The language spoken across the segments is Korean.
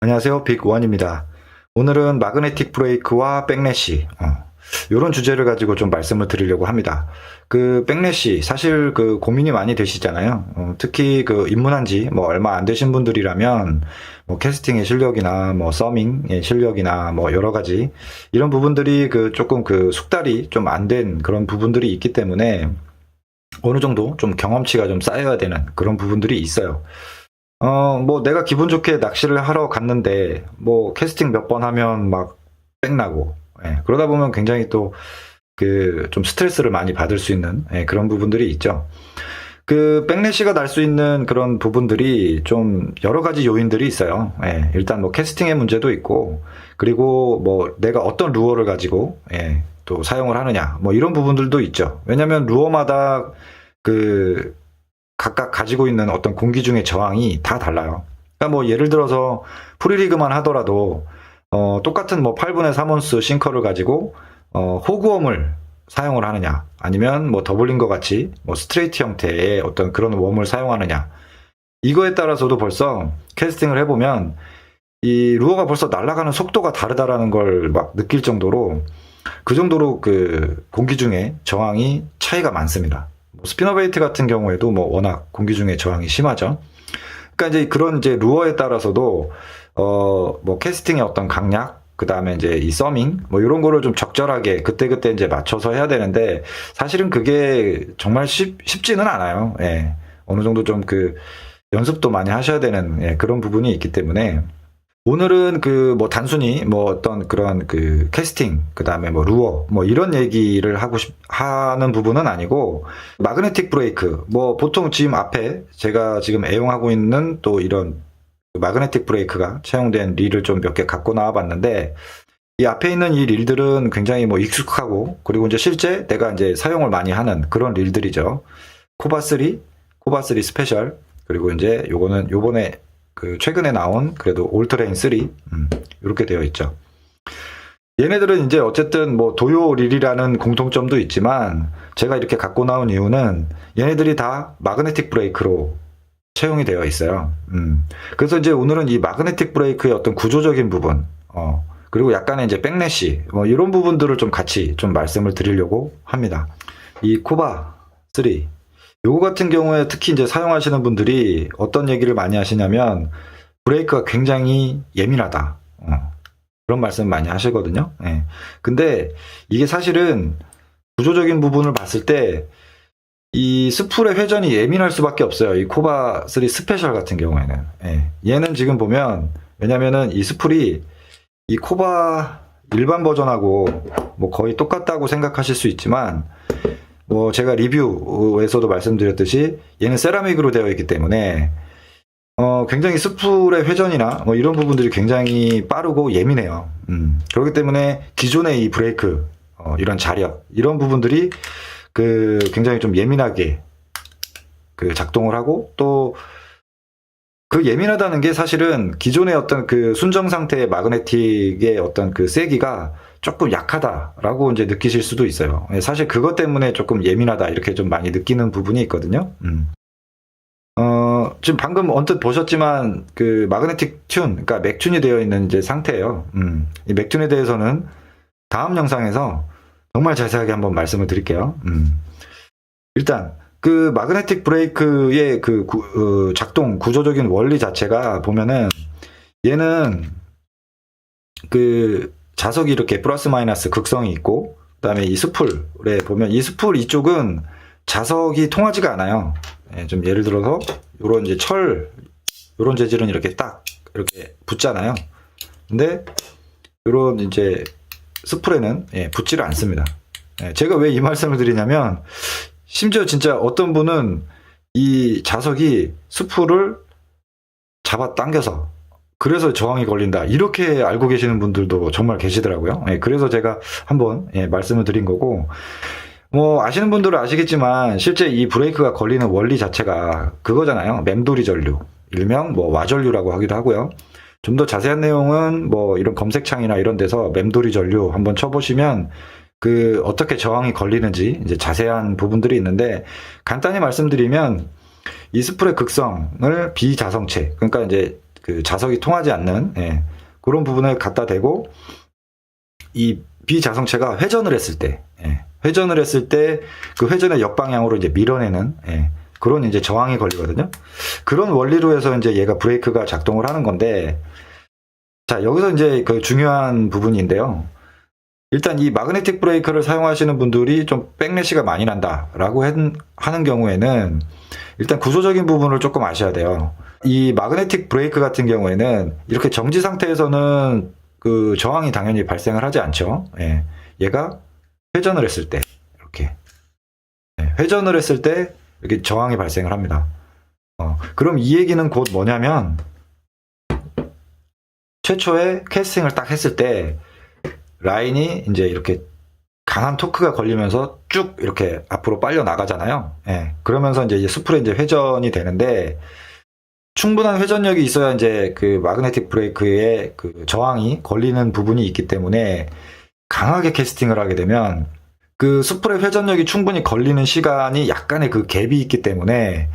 안녕하세요. 빅원입니다. 오늘은 마그네틱 브레이크와 백래시, 어, 이런 주제를 가지고 좀 말씀을 드리려고 합니다. 그 백래시, 사실 그 고민이 많이 되시잖아요. 어, 특히 그 입문한 지 뭐 얼마 안 되신 분들이라면 뭐 캐스팅의 실력이나 뭐 서밍의 실력이나 뭐 여러 가지 이런 부분들이 그 조금 그 숙달이 좀 안 된 그런 부분들이 있기 때문에 어느 정도 좀 경험치가 좀 쌓여야 되는 그런 부분들이 있어요. 어, 뭐 내가 기분 좋게 낚시를 하러 갔는데 뭐 캐스팅 몇 번 하면 막 뺑나고 예, 그러다 보면 굉장히 또 그 좀 스트레스를 많이 받을 수 있는 예, 그런 부분들이 있죠. 그 백래시가 날 수 있는 그런 부분들이 좀 여러 가지 요인들이 있어요. 예, 일단 뭐 캐스팅의 문제도 있고 그리고 뭐 내가 어떤 루어를 가지고 예, 또 사용을 하느냐 뭐 이런 부분들도 있죠. 왜냐면 루어마다 그 각각 가지고 있는 어떤 공기 중의 저항이 다 달라요. 그러니까 뭐 예를 들어서 프리리그만 하더라도 어, 똑같은 뭐 8분의 3온스 싱커를 가지고 어, 호구웜을 사용을 하느냐 아니면 뭐 더블링과 같이 뭐 스트레이트 형태의 어떤 그런 웜을 사용하느냐 이거에 따라서도 벌써 캐스팅을 해보면 이 루어가 벌써 날아가는 속도가 다르다라는 걸 막 느낄 정도로 그 정도로 그 공기 중에 저항이 차이가 많습니다. 뭐 스피너베이트 같은 경우에도 뭐 워낙 공기 중에 저항이 심하죠. 그러니까 이제 그런 이제 루어에 따라서도 어 뭐 캐스팅의 어떤 강약 그 다음에 이제 이 서밍 뭐 이런 거를 좀 적절하게 그때 그때 이제 맞춰서 해야 되는데 사실은 그게 정말 쉽 쉽지는 않아요. 예. 어느 정도 좀 그 연습도 많이 하셔야 되는 예, 그런 부분이 있기 때문에 오늘은 그 뭐 단순히 뭐 어떤 그런 그 캐스팅 그다음에 뭐 루어 뭐 이런 얘기를 하고 싶 하는 부분은 아니고 마그네틱 브레이크 뭐 보통 지금 앞에 제가 지금 애용하고 있는 또 이런 마그네틱 브레이크가 채용된 릴을 좀 몇 개 갖고 나와 봤는데 이 앞에 있는 이 릴들은 굉장히 뭐 익숙하고 그리고 이제 실제 내가 이제 사용을 많이 하는 그런 릴들이죠. 코바3, 코바3 스페셜 그리고 이제 요거는 요번에 그 최근에 나온 그래도 올트레인 3 음, 이렇게 되어 있죠. 얘네들은 이제 어쨌든 뭐 도요 릴이라는 공통점도 있지만 제가 이렇게 갖고 나온 이유는 얘네들이 다 마그네틱 브레이크로 채용이 되어 있어요. 음. 그래서 이제 오늘은 이 마그네틱 브레이크의 어떤 구조적인 부분, 어, 그리고 약간의 이제 백래시, 뭐 이런 부분들을 좀 같이 좀 말씀을 드리려고 합니다. 이 코바 3, 요거 같은 경우에 특히 이제 사용하시는 분들이 어떤 얘기를 많이 하시냐면 브레이크가 굉장히 예민하다. 어, 그런 말씀 많이 하시거든요. 예. 근데 이게 사실은 구조적인 부분을 봤을 때 이 스풀의 회전이 예민할 수밖에 없어요. 이 코바 3 스페셜 같은 경우에는. 예. 얘는 지금 보면 왜냐면은 이 스풀이 이 코바 일반 버전하고 뭐 거의 똑같다고 생각하실 수 있지만 뭐 제가 리뷰에서도 말씀드렸듯이 얘는 세라믹으로 되어 있기 때문에 어 굉장히 스풀의 회전이나 뭐 이런 부분들이 굉장히 빠르고 예민해요. 음. 그렇기 때문에 기존의 이 브레이크 어, 이런 자력 이런 부분들이 그 굉장히 좀 예민하게 그 작동을 하고 또 그 예민하다는 게 사실은 기존의 어떤 그 순정 상태의 마그네틱의 어떤 그 세기가 조금 약하다라고 이제 느끼실 수도 있어요. 예, 사실 그것 때문에 조금 예민하다 이렇게 좀 많이 느끼는 부분이 있거든요. 음. 어, 지금 방금 언뜻 보셨지만 그 마그네틱 튠, 그러니까 맥튠이 되어 있는 이제 상태예요. 음. 이 맥튠에 대해서는 다음 영상에서 정말 자세하게 한번 말씀을 드릴게요. 음. 일단 그 마그네틱 브레이크의 그 구- 어, 작동 구조적인 원리 자체가 보면은 얘는 그 자석이 이렇게 플러스 마이너스 극성이 있고 그다음에 이 스풀에 보면 이 스풀 이쪽은 자석이 통하지가 않아요. 예, 좀 예를 들어서 요런 이제 철 요런 재질은 이렇게 딱 이렇게 붙잖아요. 근데 요런 이제 스풀에는 예, 붙지를 않습니다. 예, 제가 왜 이 말씀을 드리냐면 심지어 진짜 어떤 분은 이 자석이 스풀을 잡아 당겨서 그래서 저항이 걸린다 이렇게 알고 계시는 분들도 정말 계시더라고요. 예, 그래서 제가 한번 예, 말씀을 드린 거고 뭐 아시는 분들은 아시겠지만 실제 이 브레이크가 걸리는 원리 자체가 그거잖아요. 맴돌이 전류 일명 뭐 와전류라고 하기도 하고요. 좀 더 자세한 내용은 뭐 이런 검색창이나 이런 데서 맴돌이 전류 한번 쳐보시면 그 어떻게 저항이 걸리는지 이제 자세한 부분들이 있는데 간단히 말씀드리면 이 스풀의 극성을 비자성체 그러니까 이제 그 자석이 통하지 않는 예, 그런 부분을 갖다 대고 이 비자성체가 회전을 했을 때 예, 회전을 했을 때 그 회전의 역방향으로 이제 밀어내는 예, 그런 이제 저항이 걸리거든요. 그런 원리로 해서 이제 얘가 브레이크가 작동을 하는 건데 자 여기서 이제 그 중요한 부분인데요. 일단 이 마그네틱 브레이크를 사용하시는 분들이 좀 백래시가 많이 난다라고 한- 하는 경우에는 일단 구조적인 부분을 조금 아셔야 돼요. 이 마그네틱 브레이크 같은 경우에는 이렇게 정지 상태에서는 그 저항이 당연히 발생을 하지 않죠. 예. 얘가 회전을 했을 때 이렇게 예, 회전을 했을 때 이렇게 저항이 발생을 합니다. 어, 그럼 이 얘기는 곧 뭐냐면 최초에 캐스팅을 딱 했을 때 라인이 이제 이렇게 강한 토크가 걸리면서 쭉 이렇게 앞으로 빨려 나가잖아요. 예. 그러면서 이제 이 스프레 이제 회전이 되는데 충분한 회전력이 있어야 이제 그 마그네틱 브레이크의 그 저항이 걸리는 부분이 있기 때문에 강하게 캐스팅을 하게 되면 그 스프레 회전력이 충분히 걸리는 시간이 약간의 그 갭이 있기 때문에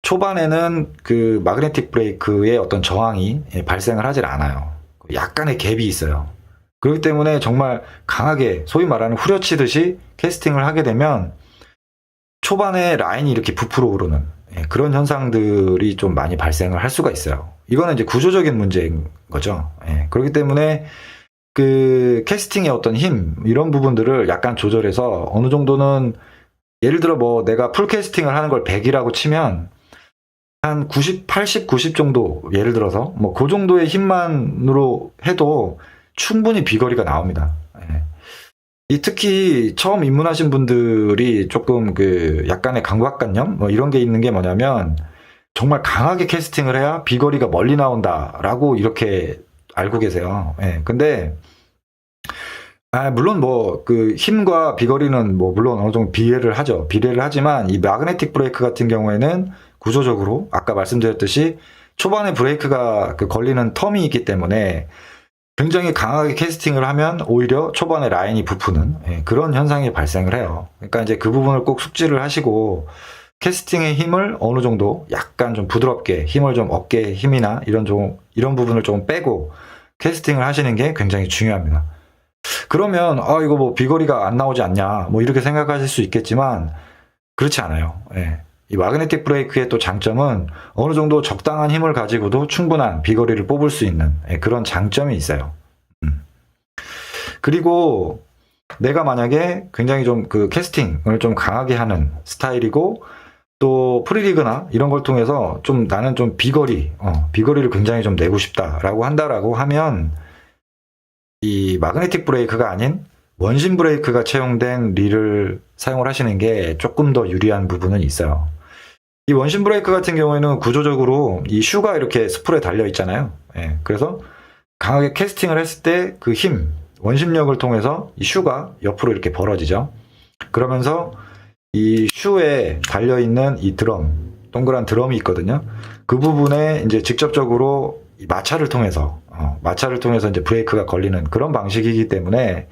초반에는 그 마그네틱 브레이크의 어떤 저항이 예, 발생을 하질 않아요. 약간의 갭이 있어요. 그렇기 때문에 정말 강하게 소위 말하는 후려치듯이 캐스팅을 하게 되면 초반에 라인이 이렇게 부풀어 오르는 예, 그런 현상들이 좀 많이 발생을 할 수가 있어요. 이거는 이제 구조적인 문제인 거죠. 예, 그렇기 때문에 그 캐스팅의 어떤 힘 이런 부분들을 약간 조절해서 어느 정도는 예를 들어 뭐 내가 풀 캐스팅을 하는 걸 100이라고 치면 한 90, 80, 90 정도 예를 들어서 뭐 그 정도의 힘만으로 해도 충분히 비거리가 나옵니다. 예. 이 특히 처음 입문하신 분들이 조금 그 약간의 강박관념 뭐 이런 게 있는 게 뭐냐면 정말 강하게 캐스팅을 해야 비거리가 멀리 나온다라고 이렇게 알고 계세요. 예. 근데 아, 물론 뭐 그 힘과 비거리는 뭐 물론 어느 정도 비례를 하죠. 비례를 하지만 이 마그네틱 브레이크 같은 경우에는 구조적으로 아까 말씀드렸듯이 초반에 브레이크가 그 걸리는 텀이 있기 때문에 굉장히 강하게 캐스팅을 하면 오히려 초반에 라인이 부푸는 예, 그런 현상이 발생을 해요. 그러니까 이제 그 부분을 꼭 숙지를 하시고 캐스팅의 힘을 어느 정도 약간 좀 부드럽게 힘을 좀 어깨 힘이나 이런 좀 이런 부분을 좀 빼고 캐스팅을 하시는 게 굉장히 중요합니다. 그러면 아 이거 뭐 비거리가 안 나오지 않냐 뭐 이렇게 생각하실 수 있겠지만 그렇지 않아요. 예. 이 마그네틱 브레이크의 또 장점은 어느 정도 적당한 힘을 가지고도 충분한 비거리를 뽑을 수 있는 예, 그런 장점이 있어요. 음. 그리고 내가 만약에 굉장히 좀 그 캐스팅을 좀 강하게 하는 스타일이고 또 프리리그나 이런 걸 통해서 좀 나는 좀 비거리, 어, 비거리를 굉장히 좀 내고 싶다라고 한다라고 하면 이 마그네틱 브레이크가 아닌 원심 브레이크가 채용된 릴을 사용을 하시는 게 조금 더 유리한 부분은 있어요. 이 원심 브레이크 같은 경우에는 구조적으로 이 슈가 이렇게 스풀에 달려 있잖아요. 예, 그래서 강하게 캐스팅을 했을 때 그 힘, 원심력을 통해서 이 슈가 옆으로 이렇게 벌어지죠. 그러면서 이 슈에 달려 있는 이 드럼, 동그란 드럼이 있거든요. 그 부분에 이제 직접적으로 이 마찰을 통해서 어, 마찰을 통해서 이제 브레이크가 걸리는 그런 방식이기 때문에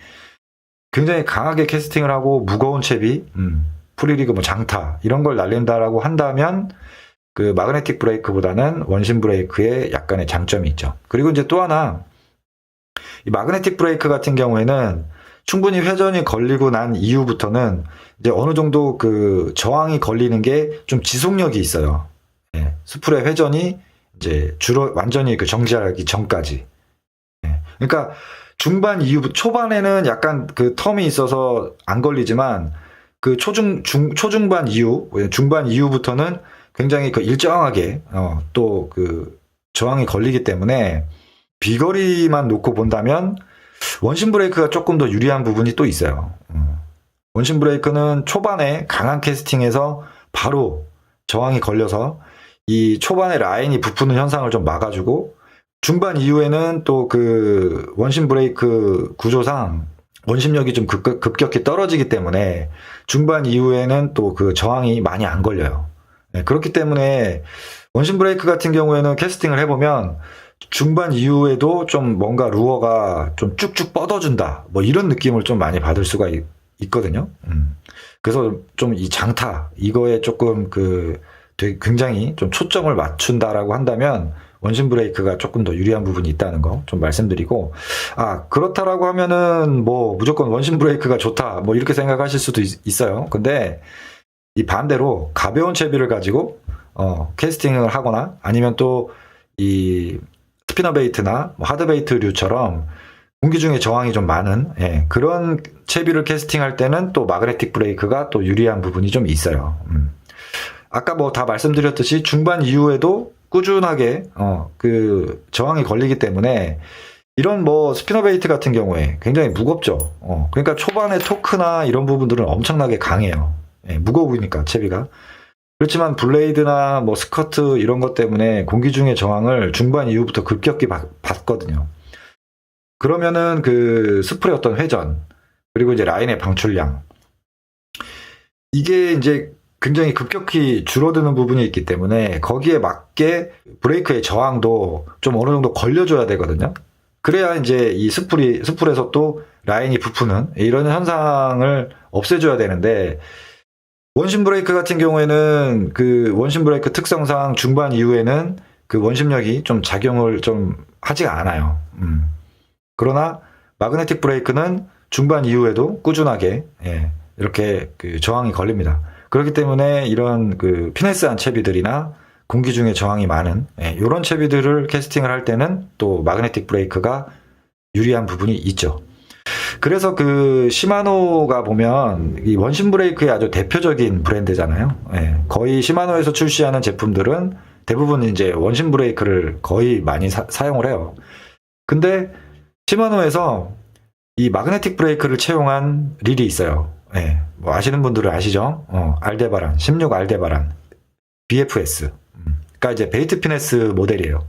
굉장히 강하게 캐스팅을 하고 무거운 채비, 음, 프리리그 뭐 장타 이런 걸 날린다라고 한다면 그 마그네틱 브레이크보다는 원심 브레이크에 약간의 장점이 있죠. 그리고 이제 또 하나 이 마그네틱 브레이크 같은 경우에는 충분히 회전이 걸리고 난 이후부터는 이제 어느 정도 그 저항이 걸리는 게 좀 지속력이 있어요. 예, 스풀의 회전이 이제 주로 완전히 그 정지하기 전까지. 예, 그러니까 중반 이후 초반에는 약간 그 텀이 있어서 안 걸리지만 그 초중 중 초중반 이후 중반 이후부터는 굉장히 그 일정하게 어, 또 그 저항이 걸리기 때문에 비거리만 놓고 본다면 원심 브레이크가 조금 더 유리한 부분이 또 있어요. 음. 원심 브레이크는 초반에 강한 캐스팅에서 바로 저항이 걸려서 이 초반에 라인이 부푸는 현상을 좀 막아주고 중반 이후에는 또 그 원심 브레이크 구조상 원심력이 좀 급, 급격히 떨어지기 때문에 중반 이후에는 또 그 저항이 많이 안 걸려요. 네, 그렇기 때문에 원심 브레이크 같은 경우에는 캐스팅을 해보면 중반 이후에도 좀 뭔가 루어가 좀 쭉쭉 뻗어준다. 뭐 이런 느낌을 좀 많이 받을 수가 있, 거든요 그래서 좀 이 장타, 이거에 조금 그 되게 굉장히 좀 초점을 맞춘다라고 한다면 원심 브레이크가 조금 더 유리한 부분이 있다는 거 좀 말씀드리고 아 그렇다라고 하면은 뭐 무조건 원심 브레이크가 좋다 뭐 이렇게 생각하실 수도 있, 어요 근데 이 반대로 가벼운 채비를 가지고 어 캐스팅을 하거나 아니면 또 이 스피너 베이트나 뭐 하드 베이트류처럼 공기 중에 저항이 좀 많은 예, 그런 채비를 캐스팅할 때는 또 마그네틱 브레이크가 또 유리한 부분이 좀 있어요. 음. 아까 뭐 다 말씀드렸듯이 중반 이후에도 꾸준하게 어, 그 저항이 걸리기 때문에 이런 뭐 스피너 베이트 같은 경우에 굉장히 무겁죠. 어, 그러니까 초반에 토크나 이런 부분들은 엄청나게 강해요. 예, 무거우니까 채비가. 그렇지만 블레이드나 뭐 스커트 이런 것 때문에 공기 중의 저항을 중반 이후부터 급격히 받, 받거든요. 그러면은 그 스프레 어떤 회전 그리고 이제 라인의 방출량 이게 이제 굉장히 급격히 줄어드는 부분이 있기 때문에 거기에 맞게 브레이크의 저항도 좀 어느 정도 걸려줘야 되거든요. 그래야 이제 이 스풀이 스풀에서 또 라인이 부푸는 이런 현상을 없애줘야 되는데 원심 브레이크 같은 경우에는 그 원심 브레이크 특성상 중반 이후에는 그 원심력이 좀 작용을 좀 하지가 않아요. 음. 그러나 마그네틱 브레이크는 중반 이후에도 꾸준하게 예, 이렇게 그 저항이 걸립니다. 그렇기 때문에 이런 그 피네스한 채비들이나 공기 중에 저항이 많은 예, 이런 채비들을 캐스팅을 할 때는 또 마그네틱 브레이크가 유리한 부분이 있죠. 그래서 그 시마노가 보면 이 원심 브레이크의 아주 대표적인 브랜드잖아요. 예, 거의 시마노에서 출시하는 제품들은 대부분 이제 원심 브레이크를 거의 많이 사, 용을 해요. 근데 시마노에서 이 마그네틱 브레이크를 채용한 릴이 있어요. 예, 뭐 아시는 분들은 아시죠? 어, 알데바란, 16 알데바란, BFS. 음, 그러니까 이제 베이트 피네스 모델이에요.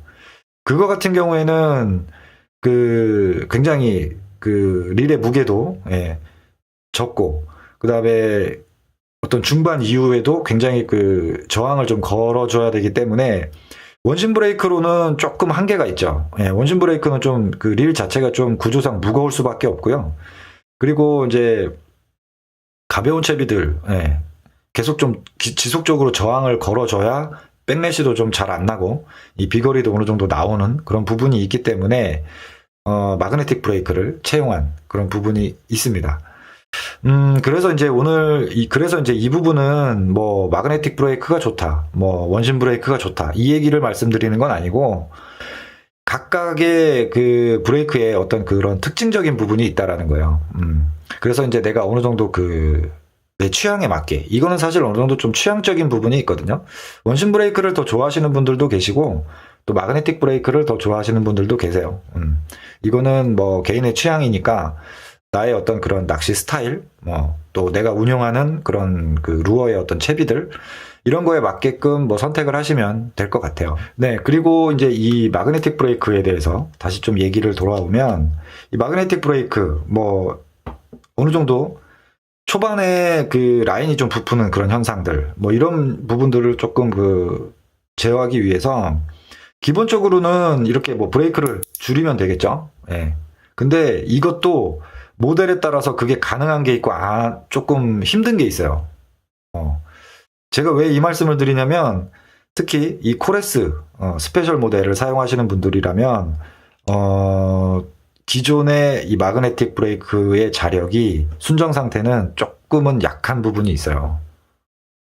그거 같은 경우에는 그 굉장히 그 릴의 무게도 예, 적고 그 다음에 어떤 중반 이후에도 굉장히 그 저항을 좀 걸어줘야 되기 때문에 원심 브레이크로는 조금 한계가 있죠. 예, 원심 브레이크는 좀 그 릴 자체가 좀 구조상 무거울 수밖에 없고요. 그리고 이제 가벼운 채비들 예, 계속 좀 기, 지속적으로 저항을 걸어줘야 백래시도 좀 잘 안 나고 이 비거리도 어느 정도 나오는 그런 부분이 있기 때문에 어, 마그네틱 브레이크를 채용한 그런 부분이 있습니다. 음, 그래서 이제 오늘, 이, 그래서 이제 이 부분은 뭐, 마그네틱 브레이크가 좋다, 뭐, 원심 브레이크가 좋다, 이 얘기를 말씀드리는 건 아니고, 각각의 그 브레이크에 어떤 그런 특징적인 부분이 있다라는 거예요. 음, 그래서 이제 내가 어느 정도 그, 내 취향에 맞게, 이거는 사실 어느 정도 좀 취향적인 부분이 있거든요. 원심 브레이크를 더 좋아하시는 분들도 계시고, 또 마그네틱 브레이크를 더 좋아하시는 분들도 계세요. 음, 이거는 뭐 개인의 취향이니까, 나의 어떤 그런 낚시 스타일, 뭐, 또 내가 운영하는 그런 그 루어의 어떤 채비들, 이런 거에 맞게끔 뭐 선택을 하시면 될 것 같아요. 네, 그리고 이제 이 마그네틱 브레이크에 대해서 다시 좀 얘기를 돌아오면, 이 마그네틱 브레이크, 뭐, 어느 정도 초반에 그 라인이 좀 부푸는 그런 현상들, 뭐 이런 부분들을 조금 그 제어하기 위해서, 기본적으로는 이렇게 뭐 브레이크를 줄이면 되겠죠. 예. 네. 근데 이것도 모델에 따라서 그게 가능한 게 있고 아 조금 힘든 게 있어요. 어. 제가 왜 이 말씀을 드리냐면 특히 이 코레스 어, 스페셜 모델을 사용하시는 분들이라면 어, 기존의 이 마그네틱 브레이크의 자력이 순정 상태는 조금은 약한 부분이 있어요.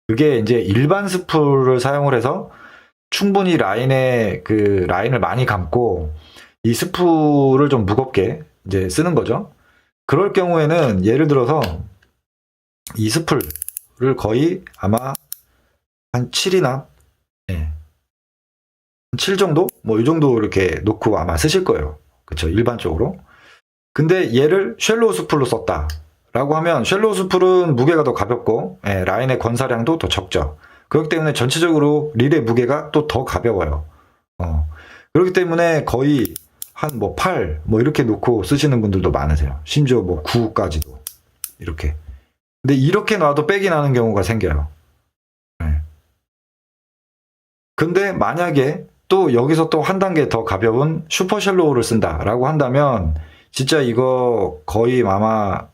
그게 이제 일반 스프를 사용을 해서 충분히 라인에 그 라인을 많이 감고 이 스프를 좀 무겁게 이제 쓰는 거죠. 그럴 경우에는 예를 들어서 이 스플을 거의 아마 한 7이나 예. 7 정도? 뭐 이 정도 이렇게 놓고 아마 쓰실 거예요. 그쵸 일반적으로. 근데 얘를 쉘로우 스플로 썼다. 라고 하면 쉘로우 스플은 무게가 더 가볍고 예, 라인의 건사량도 더 적죠. 그렇기 때문에 전체적으로 릴의 무게가 또 더 가벼워요. 어. 그렇기 때문에 거의 한 뭐 8, 뭐 이렇게 놓고 쓰시는 분들도 많으세요. 심지어 뭐 9까지도. 이렇게. 근데 이렇게 놔도 빽이 나는 경우가 생겨요. 네. 근데 만약에 또 여기서 또 한 단계 더 가벼운 슈퍼 셜로우를 쓴다라고 한다면 진짜 이거 거의 아마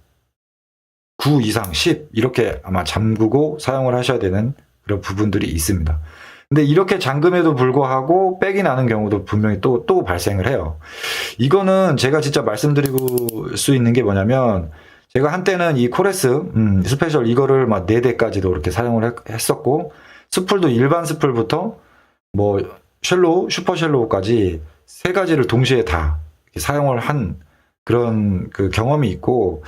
9 이상 10 이렇게 아마 잠그고 사용을 하셔야 되는 그런 부분들이 있습니다. 근데 이렇게 잠금에도 불구하고 백이 나는 경우도 분명히 또, 또 발생을 해요. 이거는 제가 진짜 말씀드리고 수 있는 게 뭐냐면, 제가 한때는 이 코레스, 음, 스페셜 이거를 막 4대까지도 이렇게 사용을 했- 했었고, 스풀도 일반 스풀부터 뭐, 쉘로우, 슈퍼 쉘로우까지 세 가지를 동시에 다 사용을 한 그런 그 경험이 있고,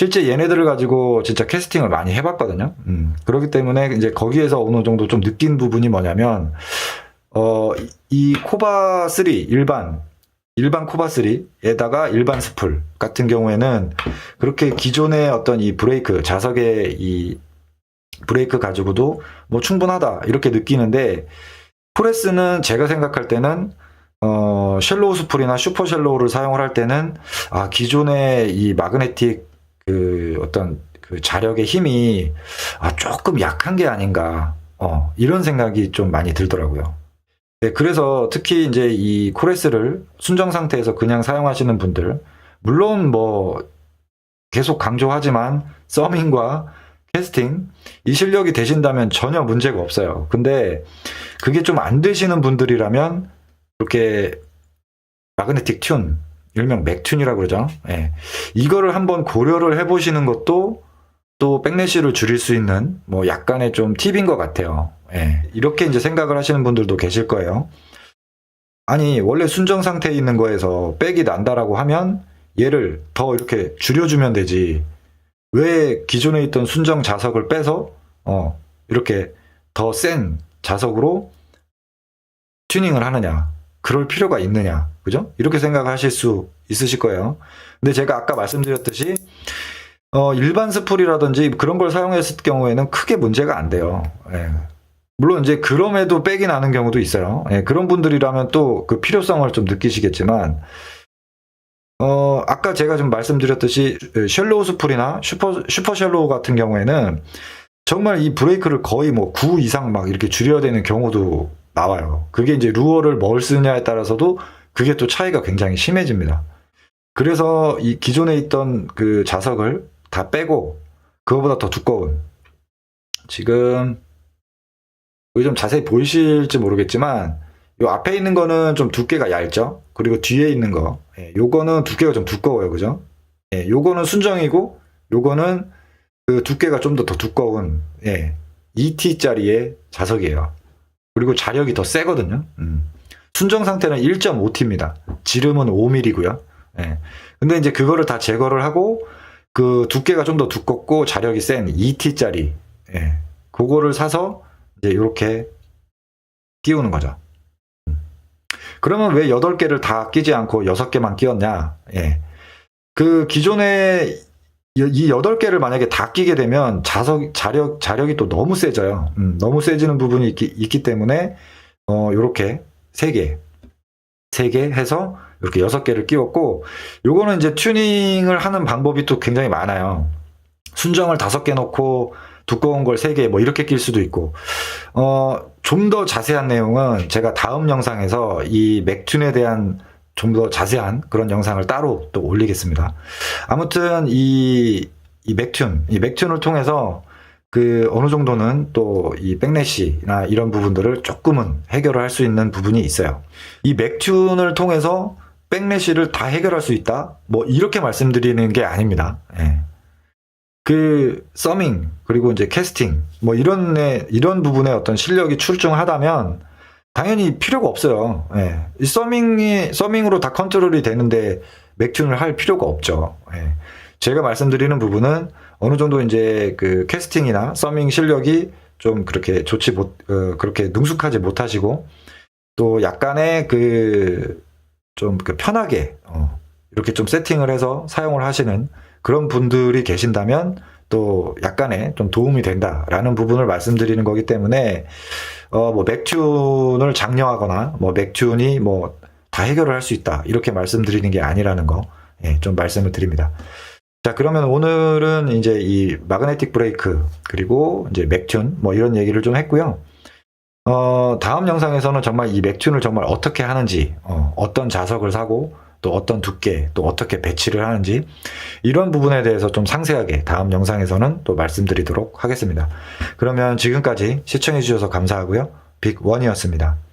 실제 얘네들을 가지고 진짜 캐스팅을 많이 해봤거든요. 음, 그렇기 때문에 이제 거기에서 어느 정도 좀 느낀 부분이 뭐냐면, 어, 이- 이 코바 3 일반, 일반 코바 3에다가 일반 스풀 같은 경우에는 그렇게 기존의 어떤 이 브레이크, 자석의 이 브레이크 가지고도 뭐 충분하다 이렇게 느끼는데, 프레스는 제가 생각할 때는 어, 쉘로우 스풀이나 슈퍼 쉘로우를 사용을 할 때는 아, 기존의 이 마그네틱 그 어떤 그 자력의 힘이 아, 조금 약한 게 아닌가. 어, 이런 생각이 좀 많이 들더라고요. 네, 그래서 특히 이제 이 코레스를 순정 상태에서 그냥 사용하시는 분들, 물론 뭐 계속 강조하지만 서밍과 캐스팅 이 실력이 되신다면 전혀 문제가 없어요. 근데 그게 좀 안 되시는 분들이라면 이렇게 마그네틱 튠, 일명 맥튠이라고 그러죠. 예. 이거를 한번 고려를 해보시는 것도 또 백래시를 줄일 수 있는 뭐 약간의 좀 팁인 것 같아요. 예. 이렇게 이제 생각을 하시는 분들도 계실 거예요. 아니, 원래 순정 상태에 있는 거에서 백이 난다라고 하면 얘를 더 이렇게 줄여주면 되지. 왜 기존에 있던 순정 자석을 빼서, 어, 이렇게 더 센 자석으로 튜닝을 하느냐. 그럴 필요가 있느냐. 그죠? 이렇게 생각하실 수 있으실 거예요. 근데 제가 아까 말씀드렸듯이, 어, 일반 스풀이라든지 그런 걸 사용했을 경우에는 크게 문제가 안 돼요. 예. 물론 이제 그럼에도 빽이 나는 경우도 있어요. 예, 그런 분들이라면 또 그 필요성을 좀 느끼시겠지만, 어, 아까 제가 좀 말씀드렸듯이 쉘로우 스풀이나 슈퍼, 슈퍼 쉘로우 같은 경우에는 정말 이 브레이크를 거의 뭐 9 이상 막 이렇게 줄여야 되는 경우도 나와요. 그게 이제 루어를 뭘 쓰냐에 따라서도 그게 또 차이가 굉장히 심해집니다. 그래서 이 기존에 있던 그 자석을 다 빼고 그거보다 더 두꺼운 지금 여기 좀 자세히 보이실지 모르겠지만 요 앞에 있는 거는 좀 두께가 얇죠. 그리고 뒤에 있는 거 예, 요거는 두께가 좀 두꺼워요. 그죠? 예, 요거는 순정이고 요거는 그 두께가 좀 더 더 두꺼운 예, 2T짜리의 자석이에요. 그리고 자력이 더 세거든요. 음. 순정 상태는 1.5T입니다. 지름은 5mm고요. 예. 근데 이제 그거를 다 제거를 하고 그 두께가 좀 더 두껍고 자력이 센 2T짜리 예. 그거를 사서 이제 이렇게 끼우는 거죠. 음. 그러면 왜 8개를 다 끼지 않고 6개만 끼웠냐? 예. 그 기존에 이- 이 8개를 만약에 다 끼게 되면 자석, 자력, 자력이 또 너무 세져요. 음, 너무 세지는 부분이 있기, 있기 때문에, 어, 요렇게 3개, 3개 해서 이렇게 6개를 끼웠고, 요거는 이제 튜닝을 하는 방법이 또 굉장히 많아요. 순정을 5개 넣고, 두꺼운 걸 3개, 뭐 이렇게 낄 수도 있고, 어, 좀 더 자세한 내용은 제가 다음 영상에서 이 맥튠에 대한 좀 더 자세한 그런 영상을 따로 또 올리겠습니다. 아무튼 이, 이 맥튠, 이 맥튠을 통해서 그 어느 정도는 또 이 백래시나 이런 부분들을 조금은 해결을 할 수 있는 부분이 있어요. 이 맥튠을 통해서 백래시를 다 해결할 수 있다? 뭐 이렇게 말씀드리는 게 아닙니다. 예. 그 서밍 그리고 이제 캐스팅 뭐 이런 애- 이런 부분에 어떤 실력이 출중하다면 당연히 필요가 없어요. 예. 이 서밍이 서밍으로 다 컨트롤이 되는데 맥튠을 할 필요가 없죠. 예. 제가 말씀드리는 부분은 어느 정도 이제 그 캐스팅이나 서밍 실력이 좀 그렇게 좋지 못 어, 그렇게 능숙하지 못하시고 또 약간의 그 좀그 편하게 어, 이렇게 좀 세팅을 해서 사용을 하시는 그런 분들이 계신다면 또 약간의 좀 도움이 된다라는 부분을 말씀드리는 거기 때문에 어 뭐 맥튠을 장려하거나 뭐 맥튠이 뭐 다 해결을 할 수 있다 이렇게 말씀드리는 게 아니라는 거 예, 좀 말씀을 드립니다. 자 그러면 오늘은 이제 이 마그네틱 브레이크 그리고 이제 맥튠 뭐 이런 얘기를 좀 했고요. 어 다음 영상에서는 정말 이 맥튠을 정말 어떻게 하는지 어, 어떤 자석을 사고 또 어떤 두께 또 어떻게 배치를 하는지 이런 부분에 대해서 좀 상세하게 다음 영상에서는 또 말씀드리도록 하겠습니다. 그러면 지금까지 시청해 주셔서 감사하고요. 빅1이었습니다.